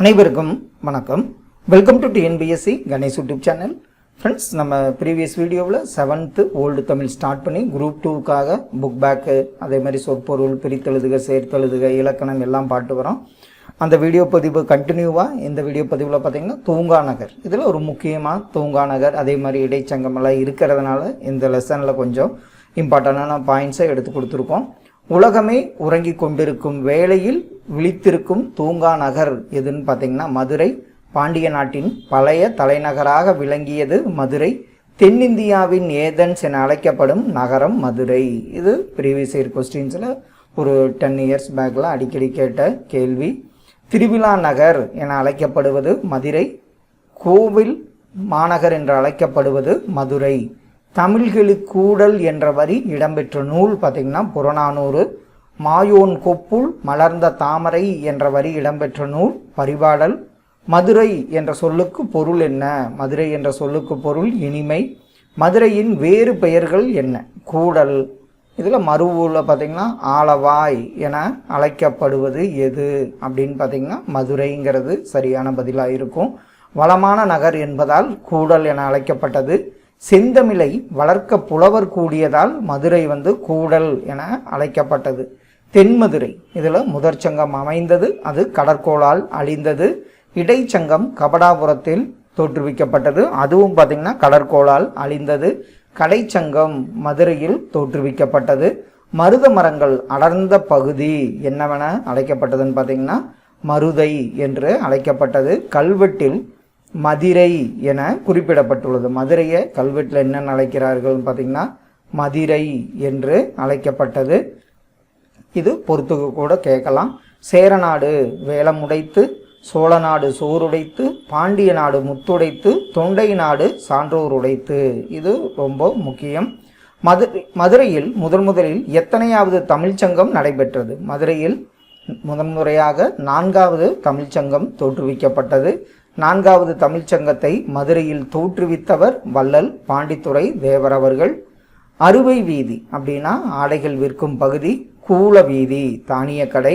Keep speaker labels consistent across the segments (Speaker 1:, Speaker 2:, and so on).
Speaker 1: அனைவருக்கும் வணக்கம். Welcome to TNPSC Ganesh YouTube channel friends நம்ம ப்ரீவியஸ் வீடியோவில் செவன்த்து ஓல்டு தமிழ் ஸ்டார்ட் பண்ணி குரூப் டூக்காக புக் பேக்கு அதே மாதிரி சொற்பொருள் பிரித்தெழுதுக சேர்த்தெழுதுக இலக்கணம் எல்லாம் பாட்டு வரோம். அந்த வீடியோ பதிவு கண்டினியூவாக இந்த வீடியோ பதிவில் பார்த்தீங்கன்னா தூங்கா நகர். இதில் ஒரு முக்கியமாக தூங்கா நகர் அதே மாதிரி இடைச்சங்கம் எல்லாம் இருக்கிறதுனால இந்த லெசனில் கொஞ்சம் இம்பார்ட்டண்டான பாயிண்ட்ஸை எடுத்து கொடுத்துருக்கோம். உலகமே உறங்கி கொண்டிருக்கும் வேளையில் விழித்திருக்கும் தூங்கா நகர் எதுன்னு பார்த்தீங்கன்னா மதுரை. பாண்டிய நாட்டின் பழைய தலைநகராக விளங்கியது மதுரை. தென்னிந்தியாவின் ஏதன்ஸ் என அழைக்கப்படும் நகரம் மதுரை. இது ப்ரீவியஸ் இயர் கொஸ்டின்ஸில் ஒரு டென் இயர்ஸ் பேக்கில் அடிக்கடி கேட்ட கேள்வி. திருவிழா நகர் என அழைக்கப்படுவது மதுரை. கோவில் மாநகர் என்று அழைக்கப்படுவது மதுரை. தமிழ்களுக்கூடல் என்ற வரி இடம்பெற்ற நூல் பார்த்திங்கன்னா புறநானூறு. மாயோன் கொப்புள் மலர்ந்த தாமரை என்ற வரி இடம்பெற்ற நூல் பரிபாடல். மதுரை என்ற சொல்லுக்கு பொருள் என்ன? மதுரை என்ற சொல்லுக்கு பொருள் இனிமை. மதுரையின் வேறு பெயர்கள் என்ன? கூடல். இதில் மறுவூரில் பார்த்திங்கன்னா ஆலவாய் என அழைக்கப்படுவது எது அப்படின்னு பார்த்திங்கன்னா மதுரைங்கிறது சரியான பதிலாக இருக்கும். வளமான நகர் என்பதால் கூடல் என அழைக்கப்பட்டது. செந்தமிழை வளர்க்க புலவர் கூடியதால் மதுரை வந்து கூடல் என அழைக்கப்பட்டது. தென்மதுரை. இதில் முதற்சங்கம் அமைந்தது. அது கடற்கோளால் அழிந்தது. இடைச்சங்கம் கபடாபுரத்தில் தோற்றுவிக்கப்பட்டது. அதுவும் பார்த்திங்கன்னா கடற்கோளால் அழிந்தது. கடைச்சங்கம் மதுரையில் தோற்றுவிக்கப்பட்டது. மருத மரங்கள் அடர்ந்த பகுதி என்னவென அழைக்கப்பட்டதுன்னு பார்த்தீங்கன்னா மருதை என்று அழைக்கப்பட்டது. கல்வெட்டில் மதிரை என குறிப்பிடப்பட்டுள்ளது. மதுரையை கல்வெட்டில் என்னென்ன அழைக்கிறார்கள்னு பார்த்தீங்கன்னா மதிரை என்று அழைக்கப்பட்டது. இது பொறுத்துக்கு கூட கேட்கலாம். சேரநாடு வேலம் உடைத்து சோழ நாடு சோறுடைத்து பாண்டிய நாடு முத்துடைத்து தொண்டை நாடு சான்றோர் உடைத்து. இது ரொம்ப முக்கியம். மதுரை மதுரையில் முதன் முதலில் எத்தனையாவது தமிழ்ச்சங்கம் நடைபெற்றது? மதுரையில் முதன்முறையாக நான்காவது தமிழ்ச்சங்கம் தோற்றுவிக்கப்பட்டது. நான்காவது தமிழ்ச்சங்கத்தை மதுரையில் தோற்றுவித்தவர் வள்ளல் பாண்டித்துறை தேவர் அவர்கள். அறுவை வீதி அப்படின்னா ஆடைகள் விற்கும் பகுதி. கூல வீதி தானிய கடை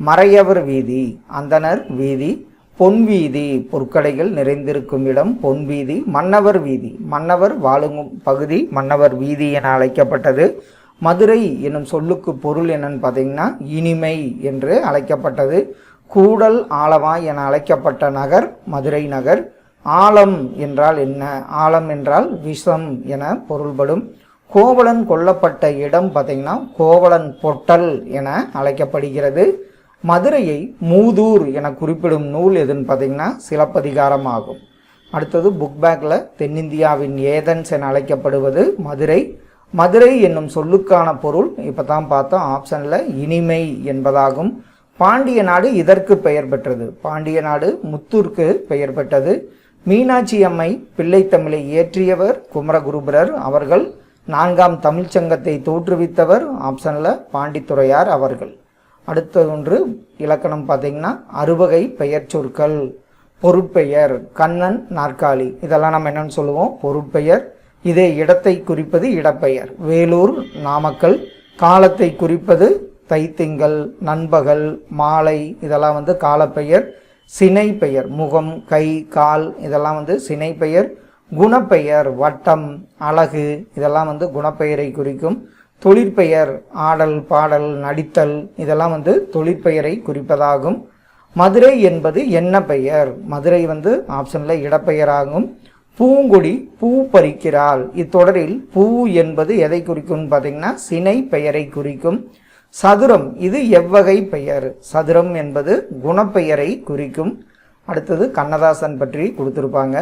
Speaker 1: மறையவர் வீதி அந்தனர் வீதி பொன் வீதி பொற்கடைகள் நிறைந்திருக்கும் இடம் பொன் வீதி மன்னவர் வீதி. மன்னவர் வாழும் பகுதி மன்னவர் வீதி என அழைக்கப்பட்டது. மதுரை என்னும் சொல்லுக்கு பொருள் என்னன்னு பார்த்தீங்கன்னா இனிமை என்று அழைக்கப்பட்டது. கூடல் ஆலவாய் என அழைக்கப்பட்ட நகர் மதுரை நகர். ஆலம் என்றால் என்ன? ஆலம் என்றால் விஷம் என பொருள்படும். கோவலன் கொல்லப்பட்ட இடம் பார்த்தீங்கன்னா கோவலன் பொட்டல் என அழைக்கப்படுகிறது. மதுரையை மூதூர் என குறிப்பிடும் நூல் எதுன்னு பார்த்தீங்கன்னா சிலப்பதிகாரம் ஆகும் அடுத்தது புக் பேக்கில் தென்னிந்தியாவின் ஏதன்ஸ் என அழைக்கப்படுவது மதுரை. மதுரை என்னும் சொல்லுக்கான பொருள் இப்போ தான் பார்த்தோம். ஆப்ஷனில் இனிமை என்பதாகும். பாண்டிய நாடு இதற்கு பெயர் பெற்றது. பாண்டிய நாடு முத்தூருக்கு பெயர் பெற்றது. மீனாட்சி அம்மை பிள்ளைத்தமிழை இயற்றியவர் குமரகுருபரர் அவர்கள் நான்காம் தமிழ்ச்சங்கத்தை தோற்றுவித்தவர் ஆப்ஷனில் பாண்டித்துறையார் அவர்கள். அடுத்த ஒன்று இலக்கணம் பார்த்தீங்கன்னா அறுவகை பெயர் சொற்கள் பொருட்பெயர் கண்ணன் நாற்காலி. இதெல்லாம் நம்ம என்னென்னு சொல்லுவோம்? பொருட்பெயர். இதே இடத்தை குறிப்பது இடப்பெயர். வேலூர் நாமக்கல். காலத்தை குறிப்பது தைத்திங்கள் நண்பகல் மாலை. இதெல்லாம் வந்து காலப்பெயர். சினை பெயர் முகம் கை கால். இதெல்லாம் வந்து சினை பெயர் குணப்பெயர் வட்டம் அழகு இதெல்லாம் வந்து குணப்பெயரை குறிக்கும். தொழிற்பெயர் ஆடல் பாடல் நடித்தல் இதெல்லாம் வந்து தொழிற்பெயரை குறிப்பதாகும். மதுரை என்பது என்ன பெயர்? மதுரை வந்து ஆப்ஷனில் இடப்பெயராகும். பூங்குடி பூ பறிக்கிறாள். இத்தொடரில் பூ என்பது எதை குறிக்கும்னு பார்த்தீங்கன்னா சினை பெயரை குறிக்கும். சதுரம் இது எவ்வகை பெயர்? சதுரம் என்பது குணப்பெயரை குறிக்கும். அடுத்தது கண்ணதாசன் பற்றி கொடுத்துருப்பாங்க.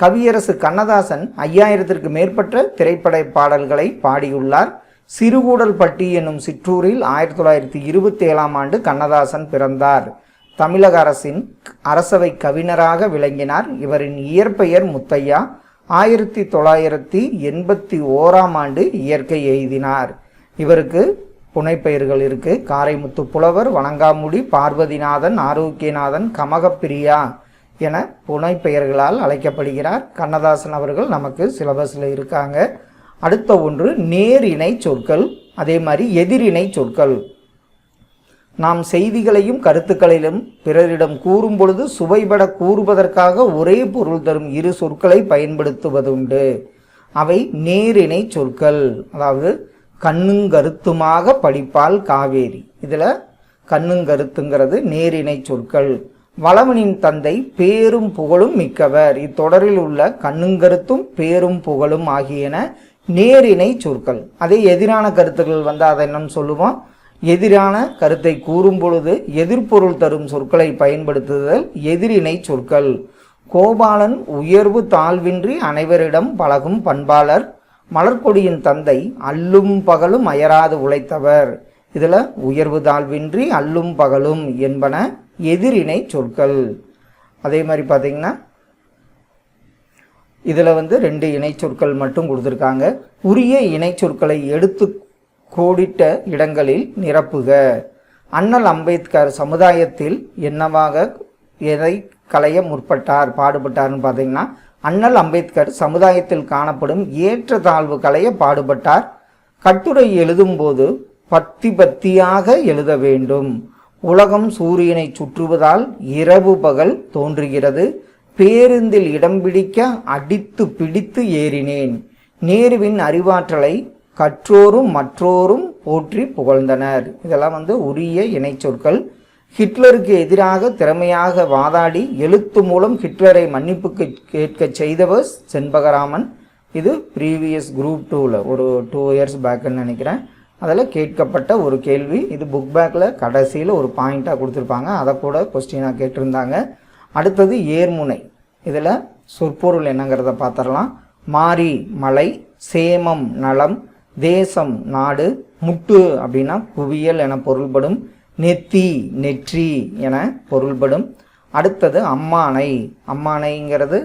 Speaker 1: கவியரசு கண்ணதாசன் ஐயாயிரத்திற்கு மேற்பட்ட திரைப்பட பாடல்களை பாடியுள்ளார். சிறுகூடல்பட்டி என்னும் சிற்றூரில் ஆயிரத்தி தொள்ளாயிரத்தி இருபத்தி ஏழாம் ஆண்டு கண்ணதாசன் பிறந்தார். தமிழக அரசின் அரசவை கவிஞராக விளங்கினார். இவரின் இயற்பெயர் முத்தையா. ஆயிரத்தி தொள்ளாயிரத்தி எண்பத்தி ஓராம் ஆண்டு இயற்கை எய்தினார். இவருக்கு புனைப்பெயர்கள் இருக்கு. காரைமுத்து புலவர் வணங்காமுடி பார்வதிநாதன் ஆரோக்கியநாதன் கமகப்பிரியா. என புனைப்பெயர்களால் அழைக்கப்படுகிறார். கண்ணதாசன் அவர்கள் நமக்கு சிலபஸில் இருக்காங்க. அடுத்த ஒன்று நேரிணை சொற்கள். அதே மாதிரி எதிரிணை சொற்கள். நாம் செய்திகளையும் கருத்துக்களிலும் பிறரிடம் கூறும் பொழுது சுவைபட கூறுவதற்காக ஒரே பொருள் தரும் இரு சொற்களை பயன்படுத்துவதுண்டு. அவை நேரிணை சொற்கள். அதாவது கண்ணுங்கருத்துமாக படிப்பால் காவேரி. இதில் கண்ணுங்கருத்துங்கிறது நேரிணை சொற்கள். வளவனின் தந்தை பேரும் புகழும் மிக்கவர். இத்தொடரில் உள்ள கண்ணுங்கருத்தும் பேரும் புகழும் ஆகியன நேரிணை சொற்கள். அதே எதிரான கருத்துக்கள் வந்து அதை என்னன்னு சொல்லுவோம்? எதிரான கருத்தை கூறும் பொழுது எதிர்பொருள் தரும் சொற்களை பயன்படுத்துதல் எதிரிணை சொற்கள். கோபாலன் உயர்வு தாழ்வின்றி அனைவரிடம் பழகும் பண்பாளர். மலர்கொடியின் தந்தை அல்லும் பகலும் அயராது உழைத்தவர். இதில் உயர்வு தாழ்வின்றி அல்லும் பகலும் என்பன எதிரிணை சொற்கள். அதே மாதிரி பார்த்தீங்கன்னா இதில் வந்து ரெண்டு இணை சொற்கள் மட்டும் கொடுத்துருக்காங்க. உரிய இணை சொற்களை எடுத்து கோடிட்ட இடங்களில் நிரப்புக. அண்ணல் அம்பேத்கர் சமுதாயத்தில் என்னவாக எதை களைய முற்பட்டார் பாடுபட்டார்னு பார்த்தீங்கன்னா அண்ணல் அம்பேத்கர் சமுதாயத்தில் காணப்படும் ஏற்றத்தாழ்வு களைய பாடுபட்டார். கட்டுரை எழுதும்போது பத்தி பத்தியாக எழுத வேண்டும். உலகம் சூரியனை சுற்றுவதால் இரவு பகல் தோன்றுகிறது. பேருந்தில் இடம் பிடிக்க அடித்து பிடித்து ஏறினேன். நேருவின் அறிவாற்றலை கற்றோரும் மற்றோரும் போற்றி புகழ்ந்தனர். இதெல்லாம் வந்து உரிய இணைச்சொற்கள் ஹிட்லருக்கு எதிராக திறமையாக வாதாடி எழுத்து மூலம் ஹிட்லரை மன்னிப்புக்கு கேட்க செய்தவர் செண்பகராமன். இது ப்ரீவியஸ் குரூப் டூவில் ஒரு டூ இயர்ஸ் பேக்குன்னு நினைக்கிறேன். அதில் கேட்கப்பட்ட ஒரு கேள்வி. இது புக் பேக்கில் கடைசியில் ஒரு பாயிண்ட்டாக கொடுத்துருப்பாங்க. அதை கூட கொஸ்டினாக கேட்டிருந்தாங்க. அடுத்தது ஏர்முனை. இதில் சொற்பொருள் என்னங்கிறத பார்த்துடலாம். மாரி மலை சேமம் நலம் தேசம் நாடு முட்டு அப்படின்னா குவியல் என பொருள்படும். நெத்தி நெற்றி என பொருள்படும். அடுத்தது அம்மானை. அம்மானைங்கிறது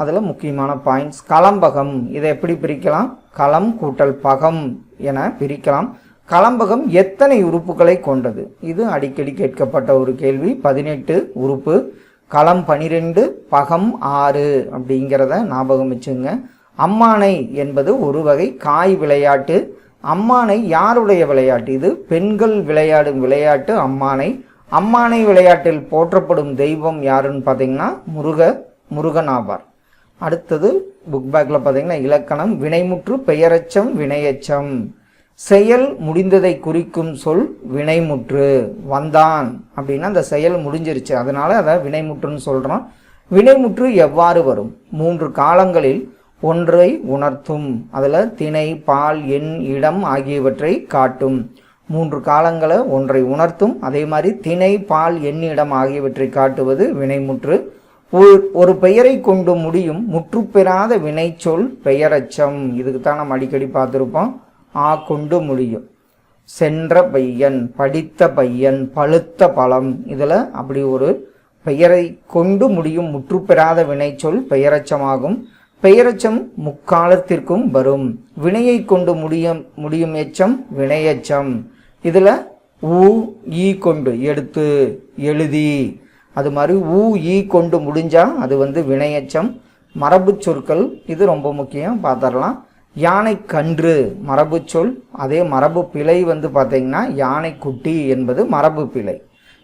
Speaker 1: அதில் முக்கியமான பாயிண்ட்ஸ் கலம்பகம் இதை எப்படி பிரிக்கலாம்? களம் கூட்டல் பகம் என பிரிக்கலாம். களம்பகம் எத்தனை உறுப்புகளை கொண்டது? இது அடிக்கடி கேட்கப்பட்ட ஒரு கேள்வி. பதினெட்டு உறுப்பு. களம் பனிரெண்டு பகம் ஆறு அப்படிங்கிறத ஞாபகம் வச்சுங்க. அம்மானை என்பது ஒரு வகை காய் விளையாட்டு. அம்மானை யாருடைய விளையாட்டு? இது பெண்கள் விளையாடும் விளையாட்டு அம்மானை. அம்மானை விளையாட்டில் போற்றப்படும் தெய்வம் யாருன்னு பார்த்தீங்கன்னா முருக முருகன் ஆவார். அடுத்தது புக் பேக்கில் பார்த்தீங்கன்னா இலக்கணம் வினைமுற்று பெயரச்சம் வினையச்சம். செயல் முடிந்ததை குறிக்கும் சொல் வினைமுற்று. வந்தான். அப்படின்னா அந்த செயல் முடிஞ்சிருச்சு. அதனால அதை வினைமுற்றுன்னு சொல்கிறோம் வினைமுற்று எவ்வாறு வரும்? மூன்று காலங்களில் ஒன்றை உணர்த்தும். அதில் திணை பால் எண் இடம் ஆகியவற்றை காட்டும். மூன்று காலங்களை ஒன்றை உணர்த்தும். அதே மாதிரி திணை பால் எண் இடம் ஆகியவற்றை காட்டுவது வினைமுற்று. ஒரு- ஒரு பெயரை கொண்டு முடியும் முற்றுப்பெறாத வினைச்சொல் பெயரச்சம். இதுக்கு தான் நம்ம அடிக்கடி பார்த்துருப்போம். ஆ கொண்டு முடியும். சென்ற பையன் படித்த பையன் பழுத்த பழம். இதில் அப்படி ஒரு பெயரை கொண்டு முடியும் முற்றுப்பெறாத வினைச்சொல் பெயரச்சமாகும். பெயரச்சம் முக்காலத்திற்கும் வரும். வினையை கொண்டு முடியும் முடியும் எச்சம் வினையச்சம். இதில் ஊ ஈ கொண்டு எடுத்து எழுதி. அது மாதிரி ஊ ஈ கொண்டு முடிஞ்சா அது வந்து வினையச்சம். மரபு சொற்கள் இது ரொம்ப முக்கியம் பார்த்துடலாம் யானை கன்று மரபு சொல். அதே மரபு பிழை வந்து பார்த்தீங்கன்னா யானை குட்டி என்பது மரபு பிழை.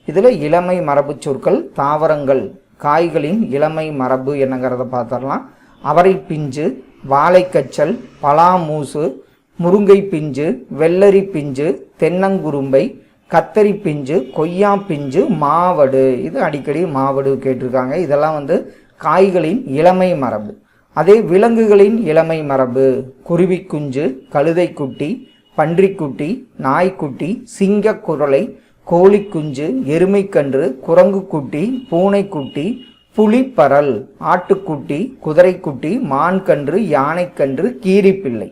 Speaker 1: இதில் இளமை மரபு சொற்கள் தாவரங்கள் காய்களின் இளமை மரபு என்னங்கிறத பார்த்துடலாம் அவரை பிஞ்சு வாழைக்கச்சல் பலாமூசு முருங்கை பிஞ்சு வெள்ளரி பிஞ்சு தென்னங்குரும்பை கத்தரி பிஞ்சு கொய்யா பிஞ்சு மாவடு. இது அடிக்கடி மாவடு கேட்டிருக்காங்க. இதெல்லாம் வந்து காய்களின் இளமை மரபு. அதே விலங்குகளின் இளமை மரபு. குருவி குஞ்சு கழுதை குட்டி பன்றிக்குட்டி நாய்க்குட்டி சிங்க குரலை கோழிக்குஞ்சு எருமைக்கன்று குரங்குக்குட்டி பூனைக்குட்டி புலிப்பரல் ஆட்டுக்குட்டி குதிரைக்குட்டி மான்கன்று யானைக்கன்று கீரிப்பிள்ளை.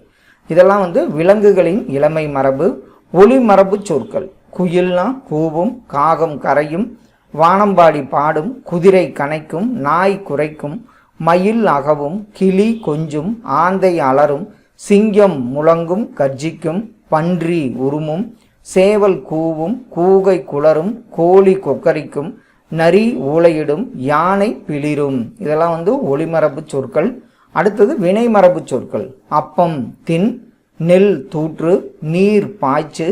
Speaker 1: இதெல்லாம் வந்து விலங்குகளின் இளமை மரபு ஒளி மரபு சொற்கள். குயில்னா கூவும் காகம் கரையும் வானம்பாடி பாடும் குதிரை கனைக்கும் நாய் குறைக்கும் மயில் அகவும் கிளி கொஞ்சும் ஆந்தை அலறும் சிங்கம் முழங்கும் கர்ஜிக்கும் பன்றி உருமும் சேவல் கூவும் கூகை குளரும் கோழி கொக்கரிக்கும் நரி ஊளையிடும் யானை பிளிரும். இதெல்லாம் வந்து ஒளிமரபு சொற்கள். அடுத்தது வினைமரபு சொற்கள். அப்பம் தின் நெல் தூற்று நீர் பாய்ச்சு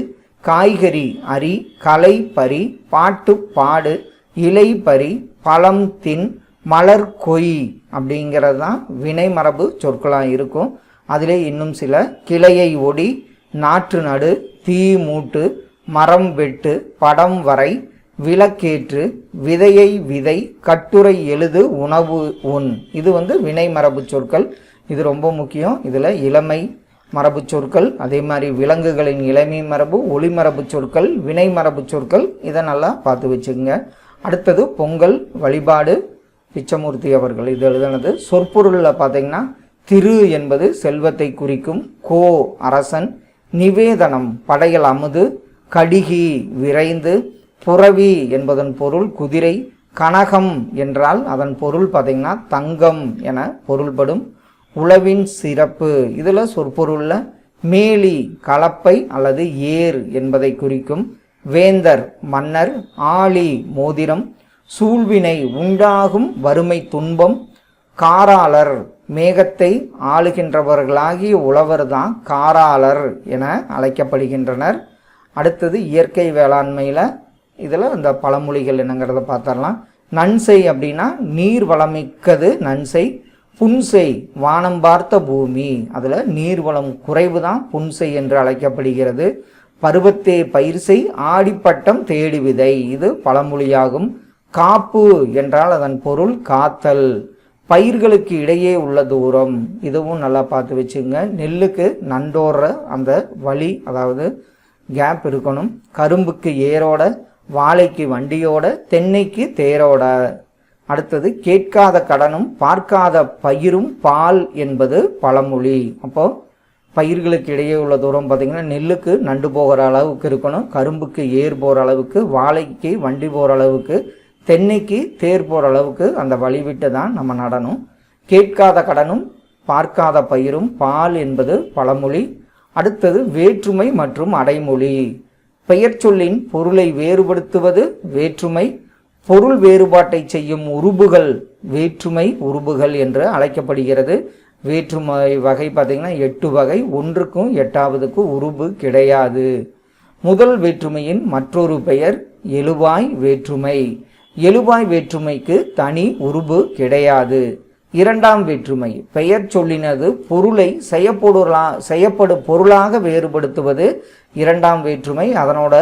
Speaker 1: காய்கறி அரி கலை பறி பாட்டு பாடு இலை பறி பழம் தின் மலர் கொய் அப்படிங்கிறது தான் வினைமரபு சொற்களாக இருக்கும். அதிலே இன்னும் சில கிளையை ஒடி நாற்று நடு தீ மூட்டு மரம் வெட்டு படம் வரை விளக்கேற்று விதையை விதை கட்டுரை எழுது உணவு உண். இது வந்து வினை மரபு சொற்கள். இது ரொம்ப முக்கியம். இதில் இளமை மரபு சொற்கள் அதே மாதிரி விலங்குகளின் இளமை மரபு ஒளிமரபு சொற்கள் வினை மரபு சொற்கள் இதை நல்லா பார்த்து வச்சுக்கோங்க. அடுத்தது பொங்கல் வழிபாடு பிச்சமூர்த்தி அவர்கள். இது எழுதுனது சொற்பொருளில் பார்த்தீங்கன்னா திரு என்பது செல்வத்தை குறிக்கும் கோ அரசன் நிவேதனம் படையல் அமுது கடிகி விரைந்து புறவி என்பதன் பொருள் குதிரை கனகம் என்றால் அதன் பொருள் பார்த்தீங்கன்னா தங்கம் என பொருள்படும். உளவின் சிறப்பு. இதில் சொற்பொருளில் மேலி கலப்பை அல்லது ஏர் என்பதை குறிக்கும் வேந்தர் மன்னர் ஆளி மோதிரம் சூழ்வினை உண்டாகும் வறுமை துன்பம் காராளர் மேகத்தை ஆளுகின்றவர்களாகிய உழவர் தான் காராளர் என அழைக்கப்படுகின்றனர். அடுத்தது இயற்கை வேளாண்மையில் இதில் இந்த பழமொழிகள் என்னங்கிறத பார்த்துடலாம். நன்செய் அப்படின்னா நீர் வளமிக்கது நன்செய் புன்செய் வானம் பார்த்த பூமி. அதில் நீர்வளம் குறைவு தான் புன்செய் என்று அழைக்கப்படுகிறது. பருவத்தே பயிர் செய் ஆடிப்பட்டம் தேடி விதை. இது பழமொழியாகும். காப்பு என்றால் அதன் பொருள் காத்தல். பயிர்களுக்கு இடையே உள்ள தூரம். இதுவும் நல்லா பார்த்து வச்சுங்க. நெல்லுக்கு நண்டோடுற அந்த வழி அதாவது கேப் இருக்கணும். கரும்புக்கு ஏரோட வாழைக்கு வண்டியோட தென்னைக்கு தேரோட. அடுத்தது கேட்காத கடனும் பார்க்காத பயிரும் பால் என்பது பழமொழி. அப்போ பயிர்களுக்கு இடையே உள்ள தூரம் பார்த்திங்கன்னா நெல்லுக்கு நண்டு போகிற அளவுக்கு இருக்கணும் கரும்புக்கு ஏர் போகிற அளவுக்கு வாழைக்கு வண்டி போகிற அளவுக்கு தென்னைக்கு தேர் போகிற அளவுக்கு அந்த வழி விட்டு தான் நம்ம நடணும். கேட்காத கடனும் பார்க்காத பயிரும் பால் என்பது பழமொழி. அடுத்தது வேற்றுமை மற்றும் அடைமொழி. பெயர் சொல்லின் பொருளை வேறுபடுத்துவது வேற்றுமை பொருள் வேறுபாட்டை செய்யும் உருபுகள் வேற்றுமை உருபுகள் என்று அழைக்கப்படுகிறது. வேற்றுமை வகை பார்த்திங்கன்னா எட்டு வகை. ஒன்றுக்கும் எட்டாவதுக்கும் உருபு கிடையாது. முதல் வேற்றுமையின் மற்றொரு பெயர் எழுவாய் வேற்றுமை. எழுவாய் வேற்றுமைக்கு தனி உருபு கிடையாது. இரண்டாம் வேற்றுமை பெயர் சொல்லினது பொருளை செய்யப்பொருளா செய்யப்படு பொருளாக வேறுபடுத்துவது இரண்டாம் வேற்றுமை. அதனோட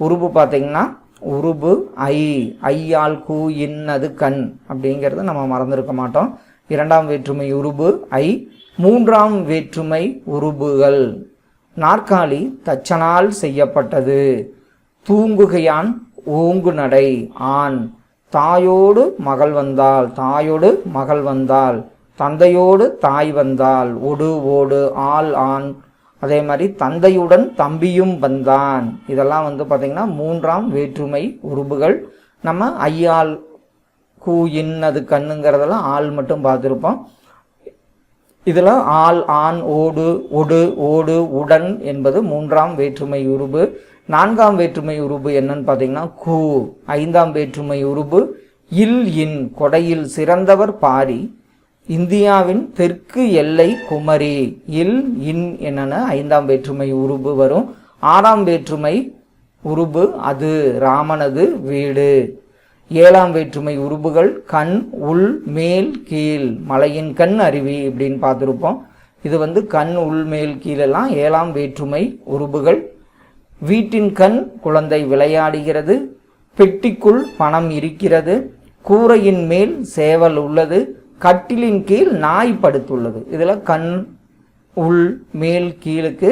Speaker 1: உருபு பார்த்திங்கன்னா உருபு ஐ. ஐயால் கூ இன்னது கண் அப்படிங்கிறது நம்ம மறந்துருக்க மாட்டோம். இரண்டாம் வேற்றுமை உருபு ஐ. மூன்றாம் வேற்றுமை உருபுகள். நாற்காலி தச்சனால் செய்யப்பட்டது. தூங்குகையான் ஓங்கு நடை ஆண் தாயோடு மகள் வந்தால் தாயோடு மகள் வந்தால் தந்தையோடு தாய் வந்தால் ஒடு ஓடு ஆள் ஆண். அதே மாதிரி தந்தையுடன் தம்பியும் வந்தான். இதெல்லாம் வந்து பார்த்திங்கன்னா மூன்றாம் வேற்றுமை உருபுகள் நம்ம ஐயால் கூ இன் அது கண்ணுங்கிறதெல்லாம் ஆள் மட்டும் பார்த்துருப்போம். இதில் ஆள் ஆண் ஓடு ஒடு ஓடு உடன் என்பது மூன்றாம் வேற்றுமை உருபு நான்காம் வேற்றுமை உருபு என்னன்னு பார்த்தீங்கன்னா கூ. ஐந்தாம் வேற்றுமை உருபு இல் இன் கொடையில் சிறந்தவர் பாரி. இந்தியாவின் தெற்கு எல்லை குமரி இல் இன் என்னென்ன? ஐந்தாம் வேற்றுமை உருபு வரும். ஆறாம் வேற்றுமை உருபு அது ராமனது வீடு. ஏழாம் வேற்றுமை உருபுகள் கண் உள் மேல் கீழ். மலையின் கண் அருவி இப்படின்னு பார்த்துருப்போம். இது வந்து கண் உள் மேல் கீழெல்லாம் ஏழாம் வேற்றுமை உருபுகள். வீட்டின் கண் குழந்தை விளையாடுகிறது. பெட்டிக்குள் பணம் இருக்கிறது. கூரையின் மேல் சேவல் உள்ளது. கட்டிலின் கீழ் நாய் படுத்துள்ளது. இதில் கண் உள் மேல் கீழுக்கு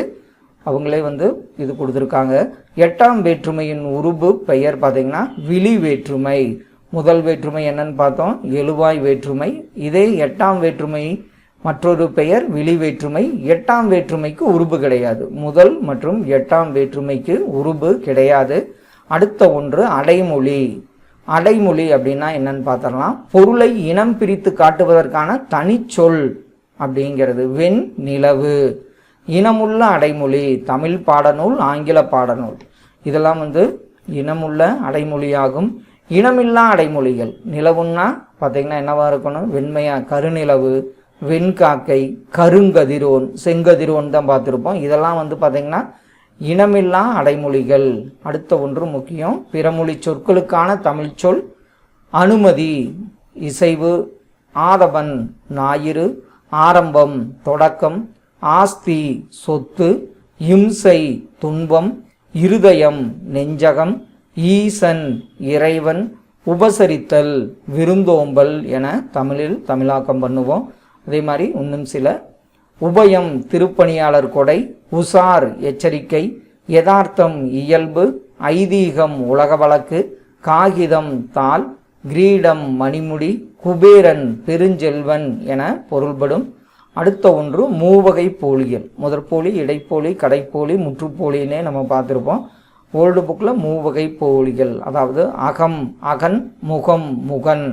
Speaker 1: அவங்களே வந்து இது கொடுத்துருக்காங்க. எட்டாம் வேற்றுமையின் உருபு பெயர் பார்த்தீங்கன்னா விழி வேற்றுமை. முதல் வேற்றுமை என்னன்னு பார்த்தோம். எழுவாய் வேற்றுமை. இதே எட்டாம் வேற்றுமை மற்றொரு பெயர் விழி வேற்றுமை. எட்டாம் வேற்றுமைக்கு உருபு கிடையாது. முதல் மற்றும் எட்டாம் வேற்றுமைக்கு உருபு கிடையாது. அடுத்த ஒன்று அடைமொழி. அடைமொழி அப்படின்னா என்னன்னு பார்த்தரலாம் பொருளை இனம் பிரித்து காட்டுவதற்கான தனிச்சொல் அப்படிங்கிறது. வெண் நிலவு. இனமுள்ள அடைமொழி தமிழ் பாடநூல் ஆங்கில பாடநூல். இதெல்லாம் வந்து இனமுள்ள அடைமொழியாகும். இனமில்லா அடைமொழிகள். நிலவுன்னா பார்த்தீங்கன்னா என்னவா இருக்கணும்? வெண்மையா கருநிலவு. வெண்காக்கை கருங்கதிரோன் செங்கதிரோன் தான் பார்த்துருப்போம். இதெல்லாம் வந்து பார்த்தீங்கன்னா இனமில்லா அடைமொழிகள். அடுத்த ஒன்று முக்கியம். பிறமொழி சொற்களுக்கான தமிழ் சொல். அனுமதி இசைவு ஆதவன் ஞாயிறு ஆரம்பம் தொடக்கம் ஆஸ்தி சொத்து இம்சை துன்பம் இருதயம் நெஞ்சகம் ஈசன் இறைவன் உபசரித்தல் விருந்தோம்பல் என தமிழில் தமிழாக்கம் பண்ணுவோம். அதே மாதிரி இன்னும் சில உபயம் திருப்பணியாளர் கொடை உசார் எச்சரிக்கை யதார்த்தம் இயல்பு ஐதீகம் உலக வழக்கு காகிதம் தாள் கிரீடம் மணிமுடி குபேரன் பெருஞ்செல்வன் என பொருள்படும். அடுத்த ஒன்று மூவகை போலியல். முதற்போலி இடைப்போலி கடைப்போலி முற்றுப்போலின்னே நம்ம பார்த்துருப்போம். ஓல்டு புக்கில் மூவகை போலிகள் அதாவது அகம் அகன் முகம் முகன்.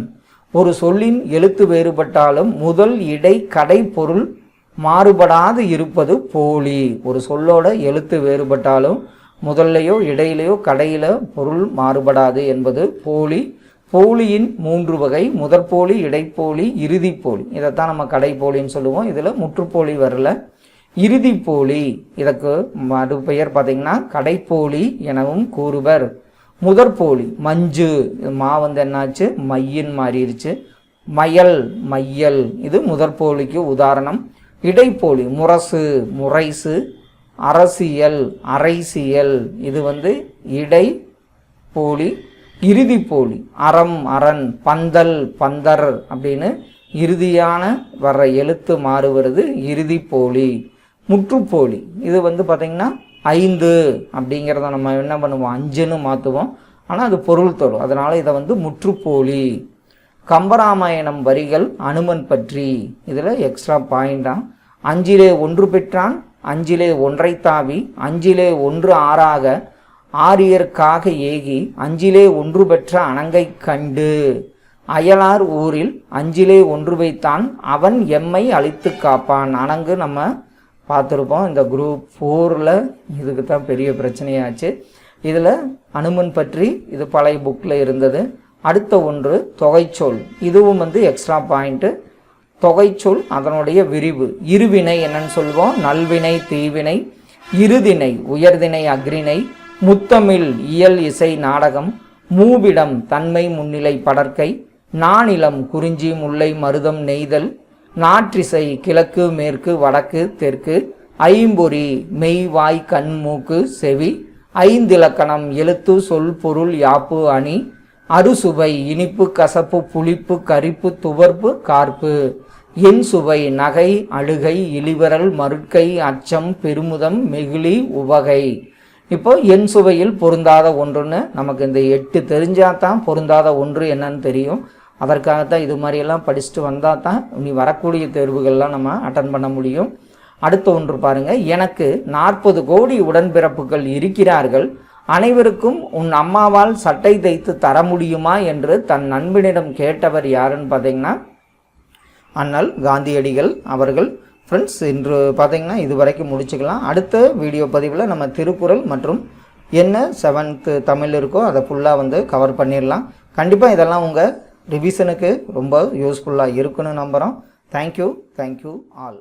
Speaker 1: ஒரு சொல்லின் எழுத்து வேறுபட்டாலும் முதல் இடை கடை பொருள் மாறுபடாது இருப்பது போலி. ஒரு சொல்லோட எழுத்து வேறுபட்டாலும் முதல்லையோ இடையிலையோ கடையில பொருள் மாறுபடாது என்பது போலி. போலியின் மூன்று வகை முதற்போலி இடைப்போலி இறுதிப்போலி. இதைத்தான் நம்ம கடைப்போலின்னு சொல்லுவோம். இதில் முற்றுப்போலி வரல. இறுதிப்போலி இதற்கு மறுபெயர் பார்த்தீங்கன்னா கடைப்போலி எனவும் கூறுவர். முதற்போலி மஞ்சு. மா வந்து என்னாச்சு? மையின் மாறிடுச்சு மயல் மையல். இது முதற்போலிக்கு உதாரணம். இடைப்போலி முரசு முரைசு அரசியல் அரைசியல் இது வந்து இடை போலி இறுதி போலி அறம் அரண் பந்தல் பந்தர் அப்படின்னு இறுதியான வர்ற எழுத்து மாறுவது இறுதி போலி முற்றுப்போலி இது வந்து பார்த்திங்கன்னா ஐந்து அப்படிங்கிறத நம்ம என்ன பண்ணுவோம்? அஞ்சுன்னு மாற்றுவோம் ஆனால் அது பொருள் தரும் அதனால் இதை வந்து முற்றுப்போலி. கம்பராமாயணம் வரிகள் அனுமன் பற்றி. இதில் எக்ஸ்ட்ரா பாயிண்டாம் அஞ்சிலே ஒன்று பெற்றான் அஞ்சிலே ஒன்றை தாவி அஞ்சிலே ஒன்று ஆறாக ஆரியர்க்காக ஏகி அஞ்சிலே ஒன்று பெற்ற அணங்கை கண்டு. அயலார் ஊரில் அஞ்சிலே ஒன்று வைத்தான் அவன் எம்மை அழித்து காப்பான். அணங்கு நம்ம பார்த்துருப்போம் இந்த குரூப் ஃபோரில் இதுக்கு தான் பெரிய பிரச்சனையாச்சு. இதில் அனுமன் பற்றி இது பழைய புக்கில் இருந்தது. அடுத்த ஒன்று தொகைச்சொல். இதுவும் வந்து எக்ஸ்ட்ரா பாயிண்ட்டு தொகைச்சொல் அதனுடைய விரிவு. இருவினை என்னன்னு சொல்வோம் நல்வினை தீவினை. இருதினை உயர்தினை அக்ரிணை முத்தமிழ் இயல் இசை நாடகம். மூவிடம் தன்மை முன்னிலை படற்கை. நானிலம் குறிஞ்சி முல்லை மருதம் நெய்தல். நாற்றிசை கிழக்கு மேற்கு வடக்கு தெற்கு. ஐம்பொறி மெய் வாய் கண் மூக்கு செவி. ஐந்திலக்கணம் எழுத்து சொல் பொருள் யாப்பு அணி. அறுசுவை இனிப்பு கசப்பு புளிப்பு கரிப்பு துவர்ப்பு கார்ப்பு. என் சுவை நகை அழுகை இழிவரல் மறுக்கை அச்சம் பெருமுதம் நெகிழி உவகை. இப்போ என் சுவையில் பொருந்தாத ஒன்றுன்னு நமக்கு இந்த எட்டு தெரிஞ்சால் தான் பொருந்தாத ஒன்று என்னன்னு தெரியும். அதற்காகத்தான் இது மாதிரியெல்லாம் படிச்சுட்டு வந்தால் தான் இனி வரக்கூடிய தேர்வுகள்லாம் நம்ம அட்டன் பண்ண முடியும். அடுத்த ஒன்று பாருங்கள் எனக்கு நாற்பது கோடி உடன்பிறப்புகள் இருக்கிறார்கள். அனைவருக்கும் உன் அம்மாவால் சட்டை தைத்து தர முடியுமா என்று தன் நண்பனிடம் கேட்டவர் யாருன்னு பார்த்தீங்கன்னா அண்ணல் காந்தியடிகள் அவர்கள். ஃப்ரெண்ட்ஸ் இன்று பார்த்தீங்கன்னா இது வரைக்கும் முடிச்சுக்கலாம். அடுத்த வீடியோ பதிவில் நம்ம திருக்குறள் மற்றும் என்ன செவன்த்து தமிழ் இருக்கோ அதை ஃபுல்லாக வந்து கவர் பண்ணிடலாம். கண்டிப்பாக இதெல்லாம் உங்கள் ரிவிஷனுக்கு ரொம்ப யூஸ்ஃபுல்லாக இருக்குன்னு நம்புகிறோம் தேங்க்யூ தேங்க்யூ ஆல்